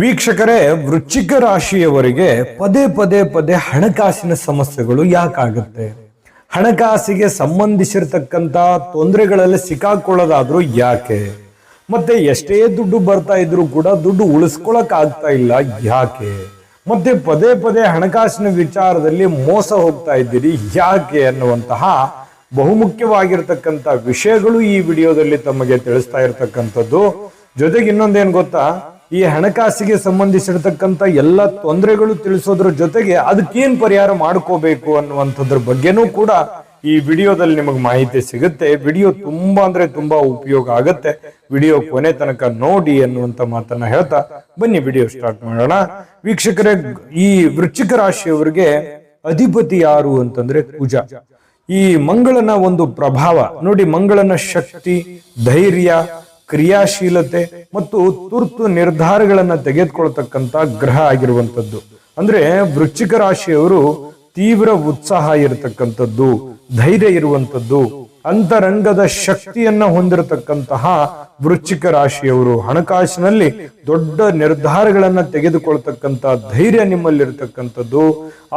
ವೀಕ್ಷಕರೇ ವೃಶ್ಚಿಕ ರಾಶಿಯವರಿಗೆ ಪದೇ ಪದೇ ಪದೇ ಹಣಕಾಸಿನ ಸಮಸ್ಯೆಗಳು ಯಾಕಾಗುತ್ತೆ? ಹಣಕಾಸಿಗೆ ಸಂಬಂಧಿಸಿರ್ತಕ್ಕಂತ ತೊಂದರೆಗಳಲ್ಲಿ ಸಿಕ್ಕಾಕೊಳ್ಳೋದಾದ್ರೂ ಯಾಕೆ? ಮತ್ತೆ ಎಷ್ಟೇ ದುಡ್ಡು ಬರ್ತಾ ಇದ್ರೂ ಕೂಡ ದುಡ್ಡು ಉಳಿಸ್ಕೊಳಕ್ ಆಗ್ತಾ ಇಲ್ಲ ಯಾಕೆ? ಮತ್ತೆ ಪದೇ ಪದೇ ಹಣಕಾಸಿನ ವಿಚಾರದಲ್ಲಿ ಮೋಸ ಹೋಗ್ತಾ ಇದ್ದೀರಿ ಯಾಕೆ ಅನ್ನುವಂತಹ ಬಹುಮುಖ್ಯವಾಗಿರ್ತಕ್ಕಂಥ ವಿಷಯಗಳು ಈ ವಿಡಿಯೋದಲ್ಲಿ ತಮಗೆ ತಿಳಿಸ್ತಾ ಇರತಕ್ಕಂಥದ್ದು. ಜೊತೆಗೆ ಇನ್ನೊಂದೇನ್ ಗೊತ್ತಾ? ಈ ಹಣಕಾಸಿಗೆ ಸಂಬಂಧಿಸಿರ್ತಕ್ಕಂಥ ಎಲ್ಲ ತೊಂದರೆಗಳು ತಿಳಿಸೋದ್ರ ಜೊತೆಗೆ ಅದಕ್ಕೇನ್ ಪರಿಹಾರ ಮಾಡ್ಕೋಬೇಕು ಅನ್ನುವಂಥದ್ರ ಬಗ್ಗೆನೂ ಕೂಡ ಈ ವಿಡಿಯೋದಲ್ಲಿ ನಿಮಗೆ ಮಾಹಿತಿ ಸಿಗುತ್ತೆ. ವಿಡಿಯೋ ತುಂಬಾ ಅಂದ್ರೆ ತುಂಬಾ ಉಪಯೋಗ ಆಗತ್ತೆ. ವಿಡಿಯೋ ಕೊನೆ ತನಕ ನೋಡಿ ಅನ್ನುವಂತ ಮಾತನ್ನ ಹೇಳ್ತಾ ಬನ್ನಿ, ವಿಡಿಯೋ ಸ್ಟಾರ್ಟ್ ಮಾಡೋಣ. ವೀಕ್ಷಕರೇ, ಈ ವೃಶ್ಚಿಕ ರಾಶಿಯವರಿಗೆ ಅಧಿಪತಿ ಯಾರು ಅಂತಂದ್ರೆ ಕುಜ. ಈ ಮಂಗಳನ ಒಂದು ಪ್ರಭಾವ, ನೋಡಿ ಮಂಗಳನ ಶಕ್ತಿ, ಧೈರ್ಯ ಕ್ರಿಯಾಶೀಲತೆ ಮತ್ತು ತುರ್ತು ನಿರ್ಧಾರಗಳನ್ನ ತೆಗೆದುಕೊಳ್ತಕ್ಕಂತ ಗ್ರಹ ಆಗಿರುವಂತದ್ದು ಅಂದ್ರೆ ವೃಶ್ಚಿಕ ರಾಶಿಯವರು ತೀವ್ರ ಉತ್ಸಾಹ ಇರತಕ್ಕಂಥದ್ದು, ಧೈರ್ಯ ಇರುವಂತದ್ದು ಅಂತರಂಗದ ಶಕ್ತಿಯನ್ನ ಹೊಂದಿರತಕ್ಕಂತಹ ವೃಶ್ಚಿಕ ರಾಶಿಯವರು ಹಣಕಾಸಿನಲ್ಲಿ ದೊಡ್ಡ ನಿರ್ಧಾರಗಳನ್ನ ತೆಗೆದುಕೊಳ್ತಕ್ಕಂತ ಧೈರ್ಯ ನಿಮ್ಮಲ್ಲಿರ್ತಕ್ಕಂಥದ್ದು.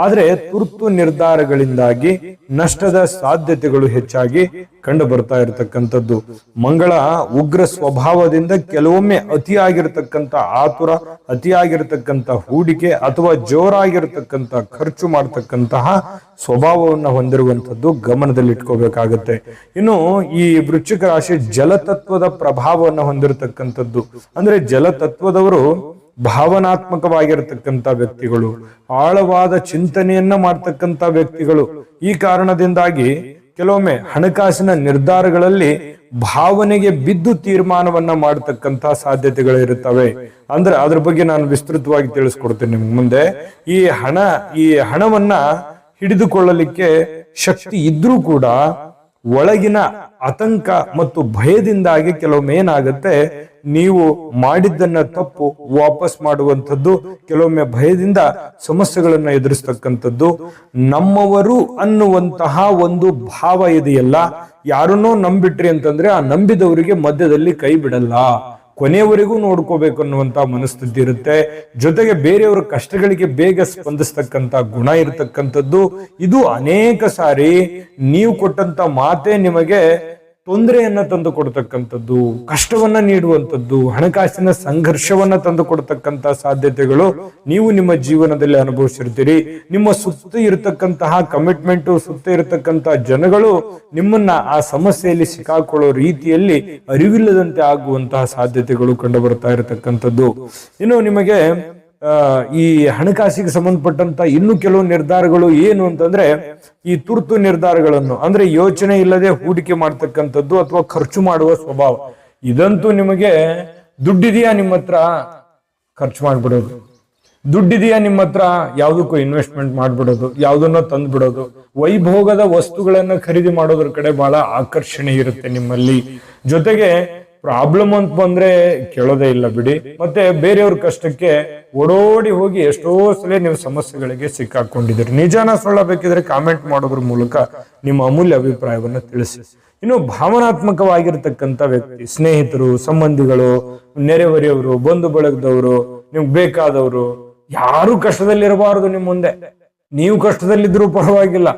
ಆದ್ರೆ ತುರ್ತು ನಿರ್ಧಾರಗಳಿಂದಾಗಿ ನಷ್ಟದ ಸಾಧ್ಯತೆಗಳು ಹೆಚ್ಚಾಗಿ ಕಂಡು ಬರ್ತಾ ಇರತಕ್ಕಂಥದ್ದು. ಮಂಗಳ ಉಗ್ರ ಸ್ವಭಾವದಿಂದ ಕೆಲವೊಮ್ಮೆ ಅತಿಯಾಗಿರ್ತಕ್ಕಂಥ ಆತುರ, ಅತಿಯಾಗಿರ್ತಕ್ಕಂಥ ಹೂಡಿಕೆ ಅಥವಾ ಜೋರಾಗಿರ್ತಕ್ಕಂಥ ಖರ್ಚು ಮಾಡ್ತಕ್ಕಂತಹ ಸ್ವಭಾವವನ್ನು ಹೊಂದಿರುವಂತದ್ದು ಗಮನದಲ್ಲಿಟ್ಕೋಬೇಕಾಗತ್ತೆ. ಇನ್ನು ಈ ವೃಶ್ಚಿಕ ರಾಶಿ ಜಲತತ್ವದ ಪ್ರಭಾವವನ್ನು ಹೊಂದಿರತಕ್ಕಂಥದ್ದು. ಅಂದ್ರೆ ಜಲತತ್ವದವರು ಭಾವನಾತ್ಮಕವಾಗಿರತಕ್ಕಂಥ ವ್ಯಕ್ತಿಗಳು. ಆಳವಾದ ಚಿಂತನೆಯನ್ನ ಮಾಡ್ತಕ್ಕಂಥ ವ್ಯಕ್ತಿಗಳು. ಈ ಕಾರಣದಿಂದಾಗಿ ಕೆಲವೊಮ್ಮೆ ಹಣಕಾಸಿನ ನಿರ್ಧಾರಗಳಲ್ಲಿ ಭಾವನೆಗೆ ಬಿದ್ದು ತೀರ್ಮಾನವನ್ನ ಮಾಡತಕ್ಕಂತ ಸಾಧ್ಯತೆಗಳು ಇರುತ್ತವೆ ಅಂದ್ರೆ ಅದ್ರ ಬಗ್ಗೆ ನಾನು ವಿಸ್ತೃತವಾಗಿ ತಿಳಿಸ್ಕೊಡ್ತೇನೆ ನಿಮ್ಗೆ ಮುಂದೆ. ಈ ಹಣ, ಈ ಹಣವನ್ನ ಹಿಡಿದುಕೊಳ್ಳಲಿಕ್ಕೆ ಶಕ್ತಿ ಇದ್ರೂ ಕೂಡ ಒಳಗಿನ ಆತಂಕ ಮತ್ತು ಭಯದಿಂದಾಗಿ ಕೆಲವೊಮ್ಮೆ ಏನಾಗುತ್ತೆ, ನೀವು ಮಾಡಿದ್ದನ್ನ ತಪ್ಪು ವಾಪಸ್ ಮಾಡುವಂಥದ್ದು, ಕೆಲವೊಮ್ಮೆ ಭಯದಿಂದ ಸಮಸ್ಯೆಗಳನ್ನ ಎದುರಿಸ್ತಕ್ಕಂಥದ್ದು. ನಮ್ಮವರು ಅನ್ನುವಂತಹ ಒಂದು ಭಾವ ಇದೆಯಲ್ಲ, ಯಾರನ್ನೋ ನಂಬಿಟ್ರಿ ಅಂತಂದ್ರೆ ಆ ನಂಬಿದವರಿಗೆ ಮಧ್ಯದಲ್ಲಿ ಕೈ ಬಿಡಲ್ಲ. ಕೊನೆಯವರೆಗೂ ನೋಡ್ಕೋಬೇಕು ಅನ್ನುವಂತ ಮನಸ್ಥಿತಿ ಇರುತ್ತೆ. ಜೊತೆಗೆ ಬೇರೆಯವರ ಕಷ್ಟಗಳಿಗೆ ಬೇಗ ಸ್ಪಂದಿಸ್ತಕ್ಕಂತ ಗುಣ ಇರತಕ್ಕಂಥದ್ದು. ಇದು ಅನೇಕ ಸಾರಿ ನೀವು ಕೊಟ್ಟಂತ ಮಾತೆ ನಿಮಗೆ ತೊಂದರೆಯನ್ನ ತಂದು ಕೊಡ್ತಕ್ಕಂಥದ್ದು, ಕಷ್ಟವನ್ನ ನೀಡುವಂಥದ್ದು, ಹಣಕಾಸಿನ ಸಂಘರ್ಷವನ್ನ ತಂದು ಕೊಡ್ತಕ್ಕಂತಹ ಸಾಧ್ಯತೆಗಳು ನೀವು ನಿಮ್ಮ ಜೀವನದಲ್ಲಿ ಅನುಭವಿಸಿರ್ತೀರಿ. ನಿಮ್ಮ ಸುತ್ತ ಇರತಕ್ಕಂತಹ ಕಮಿಟ್ಮೆಂಟ್ ಸುತ್ತ ಇರತಕ್ಕಂತಹ ಜನಗಳು ನಿಮ್ಮನ್ನ ಆ ಸಮಸ್ಯೆಯಲ್ಲಿ ಸಿಕ್ಕಾಕೊಳ್ಳೋ ರೀತಿಯಲ್ಲಿ ಅರಿವಿಲ್ಲದಂತೆ ಆಗುವಂತಹ ಸಾಧ್ಯತೆಗಳು ಕಂಡು ಬರ್ತಾ ಇರತಕ್ಕಂಥದ್ದು. ಇನ್ನು ನಿಮಗೆ ಈ ಹಣಕಾಸಿಗೆ ಸಂಬಂಧಪಟ್ಟಂತ ಇನ್ನು ಕೆಲವು ನಿರ್ಧಾರಗಳು ಏನು ಅಂತಂದ್ರೆ, ಈ ತುರ್ತು ನಿರ್ಧಾರಗಳನ್ನು, ಅಂದ್ರೆ ಯೋಚನೆ ಇಲ್ಲದೆ ಹೂಡಿಕೆ ಮಾಡ್ತಕ್ಕಂಥದ್ದು ಅಥವಾ ಖರ್ಚು ಮಾಡುವ ಸ್ವಭಾವ. ಇದಂತೂ ನಿಮಗೆ ದುಡ್ಡಿದೆಯಾ ನಿಮ್ಮ ಹತ್ರ? ಖರ್ಚು ಮಾಡ್ಬಿಡೋದು. ದುಡ್ಡಿದೆಯಾ ನಿಮ್ಮ ಹತ್ರ? ಯಾವ್ದಕ್ಕೂ ಇನ್ವೆಸ್ಟ್ಮೆಂಟ್ ಮಾಡ್ಬಿಡೋದು, ಯಾವ್ದನ್ನೋ ತಂದ್ಬಿಡೋದು. ವೈಭೋಗದ ವಸ್ತುಗಳನ್ನ ಖರೀದಿ ಮಾಡೋದ್ರ ಕಡೆ ಬಹಳ ಆಕರ್ಷಣೆ ಇರುತ್ತೆ ನಿಮ್ಮಲ್ಲಿ. ಜೊತೆಗೆ ಪ್ರಾಬ್ಲಮ್ ಅಂತ ಬಂದ್ರೆ ಕೇಳೋದೇ ಇಲ್ಲ ಬಿಡಿ. ಮತ್ತೆ ಬೇರೆಯವ್ರ ಕಷ್ಟಕ್ಕೆ ಓಡೋಡಿ ಹೋಗಿ ಎಷ್ಟೋ ಸಲ ನೀವು ಸಮಸ್ಯೆಗಳಿಗೆ ಸಿಕ್ಕಾಕೊಂಡಿದ್ದೀರಿ. ನಿಜಾನ ಸೊಳ್ಳಬೇಕಿದ್ರೆ ಕಾಮೆಂಟ್ ಮಾಡೋದ್ರ ಮೂಲಕ ನಿಮ್ಮ ಅಮೂಲ್ಯ ಅಭಿಪ್ರಾಯವನ್ನ ತಿಳಿಸಿ. ಇನ್ನು ಭಾವನಾತ್ಮಕವಾಗಿರ್ತಕ್ಕಂಥ ವ್ಯಕ್ತಿ, ಸ್ನೇಹಿತರು, ಸಂಬಂಧಿಗಳು, ನೆರೆಹೊರೆಯವರು, ಬಂಧು ಬಳಗದವರು, ನಿಮ್ಗೆ ಬೇಕಾದವರು, ಯಾರು ಕಷ್ಟದಲ್ಲಿರಬಾರದು ನಿಮ್ ಮುಂದೆ. ನೀವು ಕಷ್ಟದಲ್ಲಿದ್ರೂ ಪರವಾಗಿಲ್ಲ.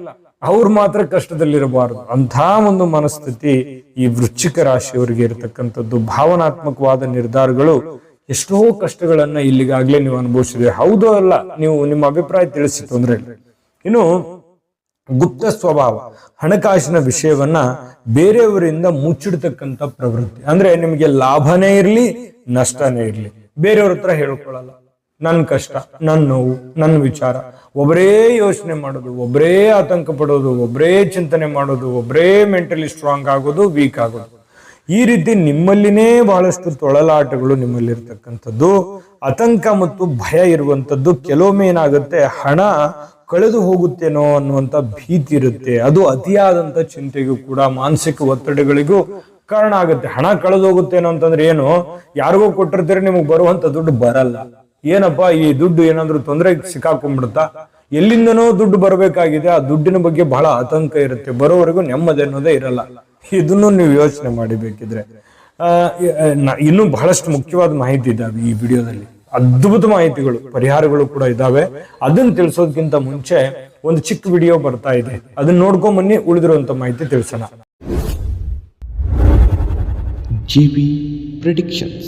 ಅವ್ರು ಮಾತ್ರ ಕಷ್ಟದಲ್ಲಿರಬಾರದು. ಅಂಥ ಒಂದು ಮನಸ್ಥಿತಿ ಈ ವೃಶ್ಚಿಕ ರಾಶಿಯವರಿಗೆ ಇರತಕ್ಕಂಥದ್ದು. ಭಾವನಾತ್ಮಕವಾದ ನಿರ್ಧಾರಗಳು ಎಷ್ಟೋ ಕಷ್ಟಗಳನ್ನ ಇಲ್ಲಿಗಾಗ್ಲೇ ನೀವು ಅನುಭವಿಸಿದ್ರೆ. ಹೌದೋ ಅಲ್ಲ? ನೀವು ನಿಮ್ಮ ಅಭಿಪ್ರಾಯ ತಿಳಿಸಿ ತೊಂದರೆ ಇನ್ನು ಗುಪ್ತ ಸ್ವಭಾವ, ಹಣಕಾಸಿನ ವಿಷಯವನ್ನ ಬೇರೆಯವರಿಂದ ಮುಚ್ಚಿಡ್ತಕ್ಕಂಥ ಪ್ರವೃತ್ತಿ. ಅಂದ್ರೆ ನಿಮಗೆ ಲಾಭನೇ ಇರಲಿ, ನಷ್ಟನೇ ಇರಲಿ. ಬೇರೆಯವ್ರ ಹತ್ರ ಹೇಳ್ಕೊಳ್ಳಲ್ಲ. ನನ್ನ ಕಷ್ಟ ನನ್ನ ನೋವು ನನ್ನ ವಿಚಾರ. ಒಬ್ಬರೇ ಯೋಚನೆ ಮಾಡೋದು ಒಬ್ಬರೇ ಆತಂಕ ಪಡೋದು ಒಬ್ಬರೇ ಚಿಂತನೆ ಮಾಡೋದು ಒಬ್ಬರೇ ಮೆಂಟಲಿ ಸ್ಟ್ರಾಂಗ್ ಆಗೋದು ವೀಕ್ ಆಗೋದು. ಈ ರೀತಿ ನಿಮ್ಮಲ್ಲಿನೇ ಬಹಳಷ್ಟು ತೊಳಲಾಟಗಳು ನಿಮ್ಮಲ್ಲಿರ್ತಕ್ಕಂಥದ್ದು. ಆತಂಕ ಮತ್ತು ಭಯ ಇರುವಂತದ್ದು ಕೆಲವೊಮ್ಮೆ ಏನಾಗುತ್ತೆ, ಹಣ ಕಳೆದು ಹೋಗುತ್ತೇನೋ ಅನ್ನುವಂತ ಭೀತಿ ಇರುತ್ತೆ. ಅದು ಅತಿಯಾದಂತ ಚಿಂತೆಗೂ ಕೂಡ ಮಾನಸಿಕ ಒತ್ತಡಗಳಿಗೂ ಕಾರಣ ಆಗುತ್ತೆ. ಹಣ ಕಳೆದು ಹೋಗುತ್ತೇನೋ ಅಂತಂದ್ರೆ ಏನು? ಯಾರಿಗೋ ಕೊಟ್ಟಿರ್ತೀರಿ, ನಿಮಗೆ ಬರುವಂತ ದುಡ್ಡು ಬರಲ್ಲ. ಏನಪ್ಪಾ, ಈ ದುಡ್ಡು ಏನಾದ್ರೂ ತೊಂದರೆ ಸಿಕ್ಕಾಕೊಂಡ್ಬಿಡುತ್ತಾ? ಎಲ್ಲಿಂದನೋ ದುಡ್ಡು ಬರಬೇಕಾಗಿದೆ, ಆ ದುಡ್ಡಿನ ಬಗ್ಗೆ ಬಹಳ ಆತಂಕ ಇರುತ್ತೆ. ಬರೋವರೆಗೂ ನೆಮ್ಮದಿ ಅನ್ನೋದೇ ಇರಲ್ಲ. ಇದನ್ನು ನೀವು ಯೋಚನೆ ಮಾಡಿಬೇಕಿದ್ರೆ ಇನ್ನೂ ಬಹಳಷ್ಟು ಮುಖ್ಯವಾದ ಮಾಹಿತಿ ಇದ್ದಾವೆ ಈ ವಿಡಿಯೋದಲ್ಲಿ. ಅದ್ಭುತ ಮಾಹಿತಿಗಳು, ಪರಿಹಾರಗಳು ಕೂಡ ಇದಾವೆ. ಅದನ್ನ ತಿಳಿಸೋದಕ್ಕಿಂತ ಮುಂಚೆ ಒಂದು ಚಿಕ್ಕ ವಿಡಿಯೋ ಬರ್ತಾ ಇದೆ. ಅದನ್ನ ನೋಡ್ಕೊಂಡ್ ಬನ್ನಿ ಉಳಿದಿರುವಂತ ಮಾಹಿತಿ ತಿಳಿಸೋಣ. ಜಿ Predictions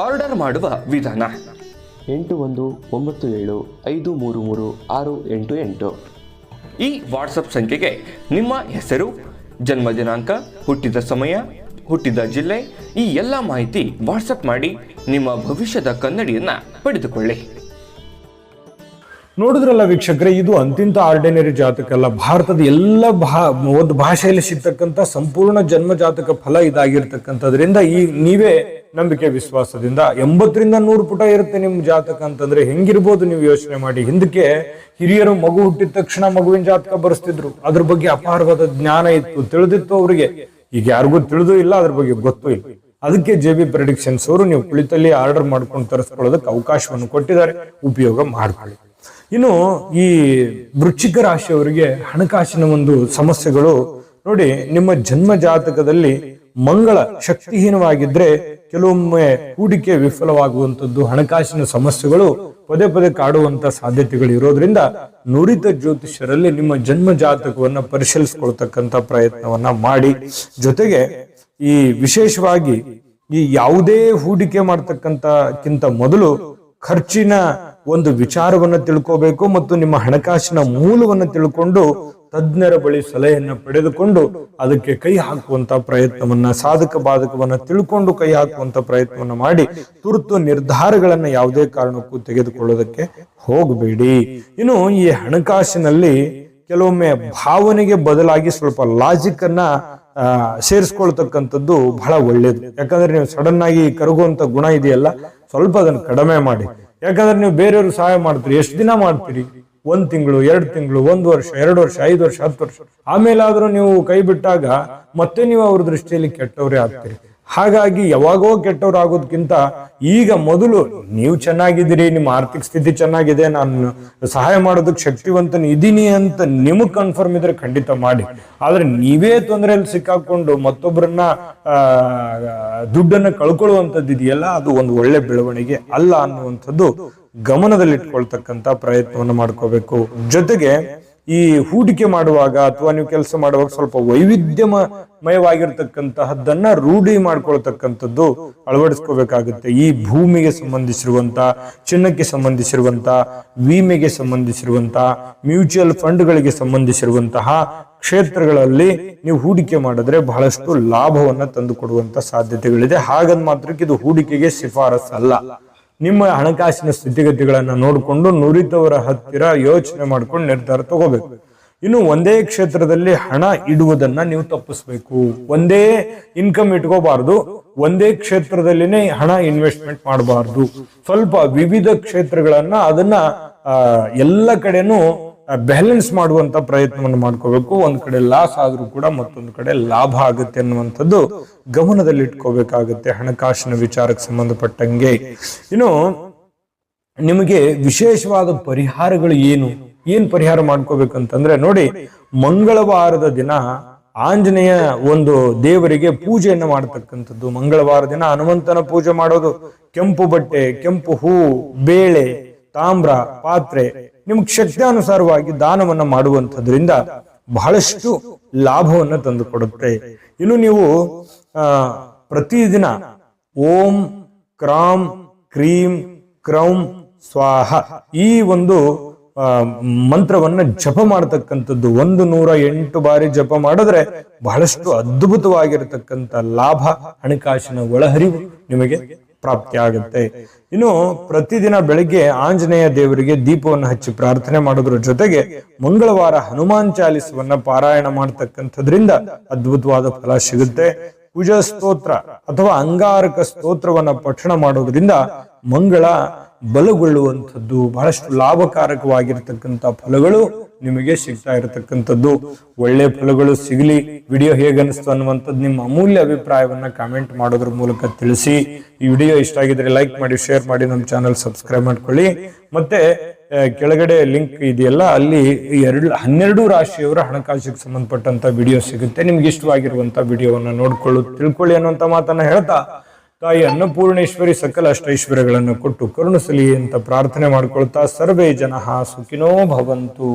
ಆರ್ಡರ್ ಮಾಡುವ ವಿಧಾನ. ಎಂಟು ಒಂದು ಒಂಬತ್ತು ಏಳು ಐದು ಮೂರು ಮೂರು ಆರು ಎಂಟು ಎಂಟು. ಈ ವಾಟ್ಸಪ್ ಸಂಖ್ಯೆಗೆ ನಿಮ್ಮ ಹೆಸರು ಜನ್ಮ ದಿನಾಂಕ ಹುಟ್ಟಿದ ಸಮಯ ಹುಟ್ಟಿದ ಜಿಲ್ಲೆ ಈ ಎಲ್ಲ ಮಾಹಿತಿ ವಾಟ್ಸಪ್ ಮಾಡಿ ನಿಮ್ಮ ಭವಿಷ್ಯದ ಕನ್ನಡಿಯನ್ನ ಪಡೆದುಕೊಳ್ಳಿ. ನೋಡಿದ್ರಲ್ಲ ವೀಕ್ಷಕರೇ ಇದು ಅಂತಿಂತ ಆರ್ಡಿನರಿ ಜಾತಕ ಅಲ್ಲ. ಭಾರತದ ಎಲ್ಲ ಭಾ ಒಂದು ಭಾಷೆಯಲ್ಲಿ ಸಿಗ್ತಕ್ಕಂಥ ಸಂಪೂರ್ಣ ಜನ್ಮ ಜಾತಕ ಫಲ ಇದಾಗಿರ್ತಕ್ಕಂಥದ್ರಿಂದ ಈ ನೀವೇ ನಂಬಿಕೆ, ವಿಶ್ವಾಸದಿಂದ ಎಂಬತ್ತರಿಂದ ನೂರು ಪುಟ ಇರುತ್ತೆ ನಿಮ್ ಜಾತಕ ಅಂತಂದ್ರೆ ಹೆಂಗಿರ್ಬೋದು ನೀವು ಯೋಚನೆ ಮಾಡಿ. ಹಿಂದಕ್ಕೆ ಹಿರಿಯರು ಮಗು ಹುಟ್ಟಿದ ತಕ್ಷಣ ಮಗುವಿನ ಜಾತಕ ಬರೆಸ್ತಿದ್ರು. ಅದ್ರ ಬಗ್ಗೆ ಅಪಾರವಾದ ಜ್ಞಾನ ಇತ್ತು, ತಿಳಿದಿತ್ತು ಅವರಿಗೆ. ಈಗ ಯಾರಿಗೂ ತಿಳಿದು ಇಲ್ಲ, ಅದ್ರ ಬಗ್ಗೆ ಗೊತ್ತೂ ಇಲ್ಲ. ಅದಕ್ಕೆ ಜೆ ಬಿ ಪ್ರೆಡಿಕ್ಷನ್ಸ್ ಅವರು ನೀವು ಕುಳಿತಲ್ಲಿ ಆರ್ಡರ್ ಮಾಡ್ಕೊಂಡು ತರಿಸ್ಕೊಳ್ಳೋದಕ್ಕೆ ಅವಕಾಶವನ್ನು ಕೊಟ್ಟಿದ್ದಾರೆ. ಉಪಯೋಗ ಮಾಡ್ಕೊಳ್ಳಿ. ಇನ್ನು ಈ ವೃಶ್ಚಿಕ ರಾಶಿಯವರಿಗೆ ಹಣಕಾಸಿನ ಒಂದು ಸಮಸ್ಯೆಗಳು ನೋಡಿ, ನಿಮ್ಮ ಜನ್ಮ ಜಾತಕದಲ್ಲಿ ಮಂಗಳ ಶಕ್ತಿಹೀನವಾಗಿದ್ರೆ ಕೆಲವೊಮ್ಮೆ ಹೂಡಿಕೆ ವಿಫಲವಾಗುವಂತದ್ದು ಹಣಕಾಸಿನ ಸಮಸ್ಯೆಗಳು ಪದೇ ಪದೇ ಕಾಡುವಂತ ಸಾಧ್ಯತೆಗಳು ಇರೋದ್ರಿಂದ ನುರಿತ ಜ್ಯೋತಿಷ್ಯರಲ್ಲಿ ನಿಮ್ಮ ಜನ್ಮ ಜಾತಕವನ್ನ ಪರಿಶೀಲಿಸಿಕೊಳ್ತಕ್ಕಂತ ಪ್ರಯತ್ನವನ್ನ ಮಾಡಿ. ಜೊತೆಗೆ ಈ ವಿಶೇಷವಾಗಿ ಈ ಯಾವುದೇ ಹೂಡಿಕೆ ಮಾಡ್ತಕ್ಕಂತಕ್ಕಿಂತ ಮೊದಲು ಖರ್ಚಿನ ಒಂದು ವಿಚಾರವನ್ನು ತಿಳ್ಕೋಬೇಕು ಮತ್ತು ನಿಮ್ಮ ಹಣಕಾಸಿನ ಮೂಲವನ್ನು ತಿಳ್ಕೊಂಡು ತಜ್ಞರ ಬಳಿ ಸಲಹೆಯನ್ನು ಪಡೆದುಕೊಂಡು ಅದಕ್ಕೆ ಕೈ ಹಾಕುವಂತ ಪ್ರಯತ್ನವನ್ನ, ಸಾಧಕ ಬಾಧಕವನ್ನ ತಿಳ್ಕೊಂಡು ಕೈ ಹಾಕುವಂತ ಪ್ರಯತ್ನವನ್ನ ಮಾಡಿ ತುರ್ತು ನಿರ್ಧಾರಗಳನ್ನ ಯಾವುದೇ ಕಾರಣಕ್ಕೂ ತೆಗೆದುಕೊಳ್ಳೋದಕ್ಕೆ ಹೋಗಬೇಡಿ. ಇನ್ನು ಈ ಹಣಕಾಸಿನಲ್ಲಿ ಕೆಲವೊಮ್ಮೆ ಭಾವನೆಗೆ ಬದಲಾಗಿ ಸ್ವಲ್ಪ ಲಾಜಿಕ್ ಅನ್ನ ಸೇರಿಸ್ಕೊಳ್ತಕ್ಕಂಥದ್ದು ಬಹಳ ಒಳ್ಳೇದು. ಯಾಕಂದ್ರೆ ನೀವು ಸಡನ್ ಆಗಿ ಕರಗುವಂತ ಗುಣ ಇದೆಯಲ್ಲ, ಸ್ವಲ್ಪ ಅದನ್ನು ಕಡಿಮೆ ಮಾಡಿ. ಯಾಕಂದ್ರೆ ನೀವು ಬೇರೆಯವ್ರಿಗೆ ಸಹಾಯ ಮಾಡ್ತೀರಿ, ಎಷ್ಟು ದಿನ ಮಾಡ್ತೀರಿ? ಒಂದ್ ತಿಂಗಳು, ಎರಡು ತಿಂಗಳು, ಒಂದು ವರ್ಷ, ಎರಡು ವರ್ಷ, ಐದು ವರ್ಷ, ಹತ್ತು ವರ್ಷ. ಆಮೇಲಾದ್ರೂ ನೀವು ಕೈ ಬಿಟ್ಟಾಗ ಮತ್ತೆ ನೀವು ಅವ್ರ ದೃಷ್ಟಿಯಲ್ಲಿ ಕೆಟ್ಟವರೇ ಆಗ್ತೀರಿ. ಹಾಗಾಗಿ ಯಾವಾಗೋ ಕೆಟ್ಟವ್ರು ಆಗೋದಕ್ಕಿಂತ ಈಗ ಮೊದಲು ನೀವು ಚೆನ್ನಾಗಿದ್ದೀರಿ, ನಿಮ್ಮ ಆರ್ಥಿಕ ಸ್ಥಿತಿ ಚೆನ್ನಾಗಿದೆ, ನಾನು ಸಹಾಯ ಮಾಡೋದಕ್ಕೆ ಶಕ್ತಿವಂತನ ಇದೀನಿ ಅಂತ ನಿಮಗೆ ಕನ್ಫರ್ಮ್ ಇದ್ರೆ ಖಂಡಿತ ಮಾಡಿ. ಆದ್ರೆ ನೀವೇ ತೊಂದರೆಯಲ್ಲಿ ಸಿಕ್ಕಾಕೊಂಡು ಮತ್ತೊಬ್ಬರನ್ನ ದುಡ್ಡನ್ನ ಕಳ್ಕೊಳ್ಳುವಂಥದ್ದು ಇದೆಯಲ್ಲ, ಅದು ಒಂದು ಒಳ್ಳೆ ಬೆಳವಣಿಗೆ ಅಲ್ಲ ಅನ್ನುವಂಥದ್ದು ಗಮನದಲ್ಲಿಟ್ಕೊಳ್ತಕ್ಕಂಥ ಪ್ರಯತ್ನವನ್ನು ಮಾಡ್ಕೋಬೇಕು. ಜೊತೆಗೆ ಈ ಹೂಡಿಕೆ ಮಾಡುವಾಗ ಅಥವಾ ನೀವು ಕೆಲಸ ಮಾಡುವಾಗ ಸ್ವಲ್ಪ ವೈವಿಧ್ಯಮಯವಾಗಿರ್ತಕ್ಕಂತಹದ್ದನ್ನ ರೂಢಿ ಮಾಡ್ಕೊಳ್ತಕ್ಕಂಥದ್ದು ಅಳವಡಿಸ್ಕೋಬೇಕಾಗುತ್ತೆ. ಈ ಭೂಮಿಗೆ ಸಂಬಂಧಿಸಿರುವಂತ, ಚಿನ್ನಕ್ಕೆ ಸಂಬಂಧಿಸಿರುವಂತ, ವಿಮೆಗೆ ಸಂಬಂಧಿಸಿರುವಂತ ಮ್ಯೂಚುವಲ್ ಫಂಡ್ಗಳಿಗೆ ಸಂಬಂಧಿಸಿರುವಂತಹ ಕ್ಷೇತ್ರಗಳಲ್ಲಿ ನೀವು ಹೂಡಿಕೆ ಮಾಡಿದ್ರೆ ಬಹಳಷ್ಟು ಲಾಭವನ್ನ ತಂದು ಕೊಡುವಂತ ಸಾಧ್ಯತೆಗಳಿದೆ. ಹಾಗಂದ್ ಮಾತ್ರಕ್ಕೆ ಇದು ಹೂಡಿಕೆಗೆ ಶಿಫಾರಸ್ ಅಲ್ಲ ನಿಮ್ಮ ಹಣಕಾಸಿನ ಸ್ಥಿತಿಗತಿಗಳನ್ನು ನೋಡಿಕೊಂಡು ನುರಿತವರ ಹತ್ತಿರ ಯೋಚನೆ ಮಾಡ್ಕೊಂಡು ನಿರ್ಧಾರ ತಗೋಬೇಕು. ಇನ್ನು ಒಂದೇ ಕ್ಷೇತ್ರದಲ್ಲಿ ಹಣ ಇಡುವುದನ್ನ ನೀವು ತಪ್ಪಿಸ್ಬೇಕು. ಒಂದೇ ಇನ್ಕಮ್ ಇಟ್ಕೋಬಾರ್ದು, ಒಂದೇ ಕ್ಷೇತ್ರದಲ್ಲಿನೇ ಹಣ ಇನ್ವೆಸ್ಟ್ಮೆಂಟ್ ಮಾಡಬಾರ್ದು. ಸ್ವಲ್ಪ ವಿವಿಧ ಕ್ಷೇತ್ರಗಳನ್ನ ಅದನ್ನ ಎಲ್ಲ ಕಡೆನೂ ಬ್ಯಾಲೆನ್ಸ್ ಮಾಡುವಂತ ಪ್ರಯತ್ನವನ್ನು ಮಾಡ್ಕೋಬೇಕು. ಒಂದ್ ಕಡೆ ಲಾಸ್ ಆದ್ರೂ ಕೂಡ ಮತ್ತೊಂದು ಕಡೆ ಲಾಭ ಆಗುತ್ತೆ ಅನ್ನುವಂಥದ್ದು ಗಮನದಲ್ಲಿ ಇಟ್ಕೋಬೇಕಾಗುತ್ತೆ ಹಣಕಾಸಿನ ವಿಚಾರಕ್ಕೆ ಸಂಬಂಧಪಟ್ಟಂಗೆ. ಇನ್ನು ನಿಮಗೆ ವಿಶೇಷವಾದ ಪರಿಹಾರಗಳು ಏನು? ಏನ್ ಪರಿಹಾರ ಮಾಡ್ಕೋಬೇಕಂತಂದ್ರೆ ನೋಡಿ, ಮಂಗಳವಾರದ ದಿನ ಆಂಜನೇಯ ಒಂದು ದೇವರಿಗೆ ಪೂಜೆಯನ್ನು ಮಾಡತಕ್ಕಂಥದ್ದು. ಮಂಗಳವಾರ ದಿನ ಹನುಮಂತನ ಪೂಜೆ ಮಾಡೋದು. ಕೆಂಪು ಬಟ್ಟೆ, ಕೆಂಪು ಹೂ, ಬೇಳೆ ತಾಮ್ರ, ಪಾತ್ರೆ, ನಿಮ್ಗೆ ಶಕ್ತಿಯಾನುಸಾರವಾಗಿ ದಾನವನ್ನ ಮಾಡುವಂಥದ್ರಿಂದ ಬಹಳಷ್ಟು ಲಾಭವನ್ನ ತಂದು ಕೊಡುತ್ತೆ ಇನ್ನು ನೀವು ಪ್ರತಿದಿನ ಓಂ, ಕ್ರಾಂ, ಕ್ರೀಂ, ಕ್ರೌಂ, ಸ್ವಾಹ ಈ ಒಂದು ಮಂತ್ರವನ್ನ ಜಪ ಮಾಡತಕ್ಕಂಥದ್ದು ಒಂದು ನೂರ ಎಂಟು ಬಾರಿ ಜಪ ಮಾಡಿದ್ರೆ ಬಹಳಷ್ಟು ಅದ್ಭುತವಾಗಿರತಕ್ಕಂಥ ಲಾಭ, ಹಣಕಾಸಿನ ಒಳಹರಿವು ನಿಮಗೆ ಪ್ರಾಪ್ತಿ ಆಗುತ್ತೆ ಇನ್ನು ಪ್ರತಿದಿನ ಬೆಳಿಗ್ಗೆ ಆಂಜನೇಯ ದೇವರಿಗೆ ದೀಪವನ್ನು ಹಚ್ಚಿ ಪ್ರಾರ್ಥನೆ ಮಾಡೋದ್ರ ಜೊತೆಗೆ ಮಂಗಳವಾರ ಹನುಮಾನ್ ಚಾಲಿಸವನ್ನ ಪಾರಾಯಣ ಮಾಡ್ತಕ್ಕಂಥದ್ರಿಂದ ಅದ್ಭುತವಾದ ಫಲ ಸಿಗುತ್ತೆ. ಪೂಜಾ ಸ್ತೋತ್ರ ಅಥವಾ ಅಂಗಾರಕ ಸ್ತೋತ್ರವನ್ನ ಪಠಣ ಮಾಡೋದ್ರಿಂದ ಮಂಗಳ ಬಲಗೊಳ್ಳುವಂಥದ್ದು ಬಹಳಷ್ಟು ಲಾಭಕಾರಕವಾಗಿರ್ತಕ್ಕಂಥ ಫಲಗಳು ನಿಮಗೆ ಸಿಗ್ತಾ ಇರತಕ್ಕಂಥದ್ದು. ಒಳ್ಳೆ ಫಲಗಳು ಸಿಗಲಿ. ವಿಡಿಯೋ ಹೇಗನ್ನಿಸ್ತು ಅನ್ನುವಂಥದ್ದು ನಿಮ್ಮ ಅಮೂಲ್ಯ ಅಭಿಪ್ರಾಯವನ್ನ ಕಾಮೆಂಟ್ ಮಾಡೋದ್ರ ಮೂಲಕ ತಿಳಿಸಿ. ಈ ವಿಡಿಯೋ ಇಷ್ಟ ಆಗಿದ್ರೆ ಲೈಕ್ ಮಾಡಿ ಶೇರ್ ಮಾಡಿ, ನಮ್ಮ ಚಾನಲ್ ಸಬ್ಸ್ಕ್ರೈಬ್ ಮಾಡ್ಕೊಳ್ಳಿ. ಮತ್ತೆ ಕೆಳಗಡೆ ಲಿಂಕ್ ಇದೆಯಲ್ಲ, ಅಲ್ಲಿ ಎರಡು, ಹನ್ನೆರಡು ರಾಶಿಯವರ ಹಣಕಾಸಿಗೆ ಸಂಬಂಧಪಟ್ಟಂತ ವಿಡಿಯೋ ಸಿಗುತ್ತೆ. ನಿಮ್ಗೆ ಇಷ್ಟವಾಗಿರುವಂತ ವಿಡಿಯೋವನ್ನ ನೋಡ್ಕೊಳ್ಳು, ತಿಳ್ಕೊಳ್ಳಿ ಅನ್ನುವಂತ ಮಾತನ್ನ ಹೇಳ್ತಾ. ತಾಯಿ ಅನ್ನಪೂರ್ಣೇಶ್ವರಿ ಸಕಲ ಅಷ್ಟೈಶ್ವರ್ಯಗಳನ್ನು ಕೊಟ್ಟು ಕರುಣಿಸಲಿ ಅಂತ ಪ್ರಾರ್ಥನೆ ಮಾಡ್ಕೊಳ್ತಾ. ಸರ್ವೇ ಜನ ಸುಖಿನೋ ಭವಂತು.